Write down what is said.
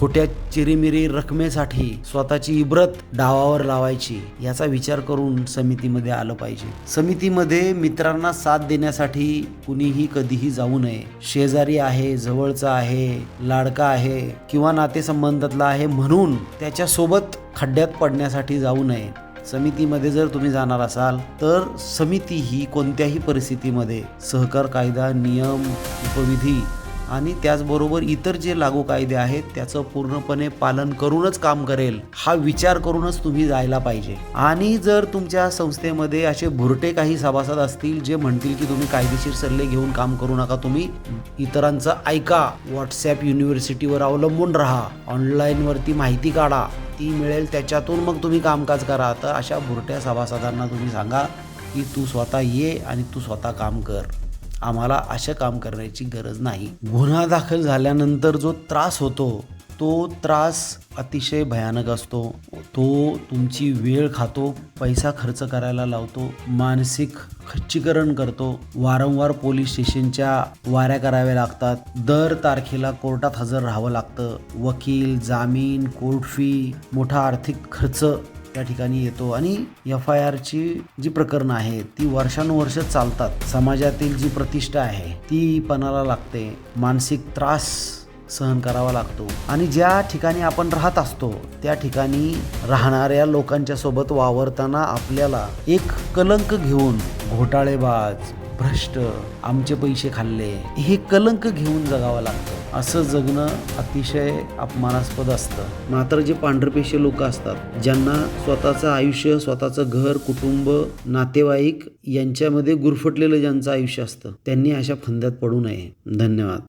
छोट्या चिरीमिरी रकमेसाठी स्वतःची इब्रत डावावर लावायची याचा विचार करून समितीमध्ये आलं पाहिजे. समितीमध्ये मित्रांना साथ देण्यासाठी कुणीही कधीही जाऊ नये. शेजारी आहे जवळचा आहे लाडका आहे किंवा नातेसंबंधातला आहे म्हणून त्याच्यासोबत खड्ड्यात पडण्यासाठी जाऊ नये. समितीमध्ये जर तुम्ही जाणार असाल तर समिती ही कोणत्याही परिस्थितीमध्ये सहकार कायदा नियम उपविधी आणि त्याचबरोबर इतर जे लागू कायदे आहेत त्याचं पूर्णपणे पालन करूनच काम करेल हा विचार करूनच तुम्ही जायला पाहिजे. आणि जर तुमच्या संस्थेमध्ये असे भुरटे काही सभासद असतील जे म्हणतील की तुम्ही कायदेशीर सल्ले घेऊन काम करू नका तुम्ही इतरांचं ऐका व्हॉट्सॲप युनिव्हर्सिटीवर अवलंबून राहा ऑनलाईनवरती माहिती काढा ती मिळेल त्याच्यातून मग तुम्ही कामकाज करा. तर अशा भुरट्या सभासदांना तुम्ही सांगा की तू स्वतः ये आणि तू स्वतः काम कर. आम्हाला अशा काम करण्याची गरज नाही. गुन्हा दाखल झाल्यानंतर जो त्रास होतो तो त्रास अतिशय भयानक असतो. तो तुमची वेळ खातो पैसा खर्च करायला लावतो मानसिक खच्चीकरण करतो. वारंवार पोलीस स्टेशनच्या वाऱ्या कराव्या लागतात. दर तारखेला कोर्टात हजर राहावं लागतं. वकील जामीन कोर्ट फी मोठा आर्थिक खर्च त्या ठिकाणी येतो आणि एफ आय आरची जी प्रकरणं आहेत ती वर्षानुवर्ष चालतात. समाजातील जी प्रतिष्ठा आहे ती पणाला लागते. मानसिक त्रास सहन करावा लागतो. आणि ज्या ठिकाणी आपण राहत असतो त्या ठिकाणी राहणाऱ्या लोकांच्या सोबत वावरताना आपल्याला एक कलंक घेऊन घोटाळेबाज भ्रष्ट आमचे पैसे खाल्ले हे कलंक घेऊन जगावं लागतं. असं जगणं अतिशय अपमानास्पद असतं. मात्र जे पांढरपेशी लोक असतात ज्यांना स्वतःचं आयुष्य स्वतःचं घर कुटुंब नातेवाईक यांच्यामध्ये गुरफटलेलं ज्यांचं आयुष्य असतं त्यांनी अशा फंद्यात पडू नये. धन्यवाद.